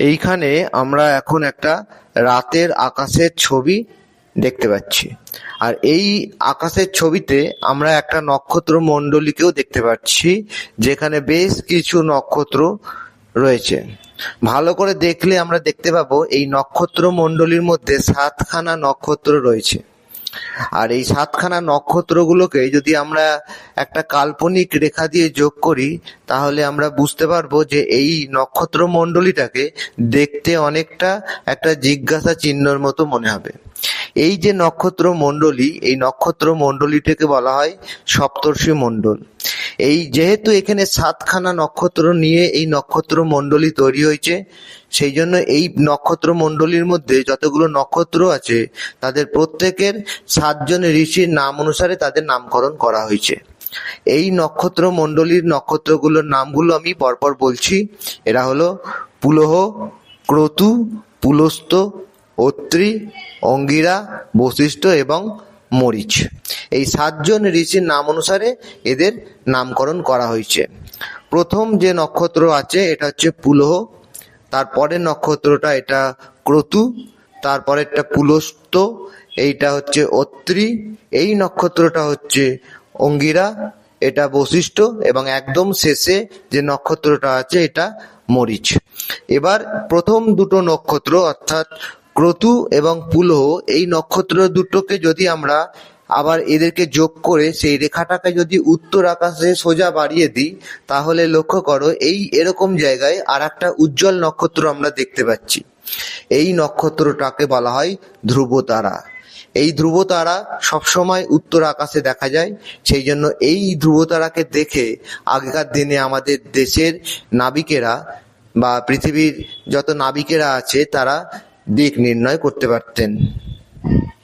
এইখানে আমরা এখন একটা রাতের আকাশের ছবি দেখতে পাচ্ছি। আর এই আকাশের ছবিতে আমরা একটা নক্ষত্র মণ্ডলীকেও দেখতে পাচ্ছি, যেখানে বেশ কিছু নক্ষত্র রয়েছে। ভালো করে দেখলে আমরা দেখতে পাবো, এই নক্ষত্র মণ্ডলীর মধ্যে সাতখানা নক্ষত্র রয়েছে। আর এই সাতখানা নক্ষত্রগুলোকে যদি আমরা একটা কাল্পনিক রেখা দিয়ে যোগ করি, তাহলে আমরা বুঝতে পারব যে এই নক্ষত্র মণ্ডলীটাকে দেখতে অনেকটা একটা জিজ্ঞাসা চিহ্নর মতো মনে হবে। এই যে নক্ষত্র মণ্ডলী এই নক্ষত্র মণ্ডলীটাকে বলা হয় সপ্তর্ষি মণ্ডল। এই যেহেতু এখানে সাতখানা নক্ষত্র নিয়ে এই নক্ষত্র মণ্ডলী তৈরি হয়েছে, সেই জন্য এই নক্ষত্র মণ্ডলীর মধ্যে যতগুলো নক্ষত্র আছে, তাদের প্রত্যেকের সাতজন ঋষির নাম অনুসারে তাদের নামকরণ করা হয়েছে। এই নক্ষত্র মণ্ডলীর নক্ষত্রগুলোর নামগুলো আমি পরপর বলছি। এরা হলো পুলহ, ক্রতু, পুলস্ত, অত্রি, অঙ্গিরা, বশিষ্ঠ এবং মরিচ। এই সাতজন ঋষির নাম অনুসারে এদের নামকরণ করা হয়েছে। প্রথম যে নক্ষত্র আছে, এটা হচ্ছে পুলহ। তারপরের নক্ষত্রটা এটা ক্রতু, তারপরে তারপরেরটা পুলস্ত, এইটা হচ্ছে অত্রি, এই নক্ষত্রটা হচ্ছে অঙ্গিরা, এটা বৈশিষ্ট্য এবং একদম শেষে যে নক্ষত্রটা আছে, এটা মরিচ। এবার প্রথম দুটো নক্ষত্র, অর্থাৎ ক্রতু এবং পুলহ এই নক্ষত্র দুটোকে যদি আমরা আবার এদেরকে যোগ করে সেই রেখাটাকে যদি উত্তর আকাশে সোজা বাড়িয়ে দিই, তাহলে লক্ষ্য করো এই এরকম জায়গায় আর একটা উজ্জ্বল নক্ষত্র আমরা দেখতে পাচ্ছি। এই নক্ষত্রটাকে বলা হয় ধ্রুবতারা। এই ধ্রুবতারা সবসময় উত্তর আকাশে দেখা যায়, সেই জন্য এই ধ্রুবতারাকে দেখে আগেকার দিনে আমাদের দেশের নাবিকেরা বা পৃথিবীর যত নাবিকেরা আছে, তারা দিক নির্ণয় করতে পারতেন।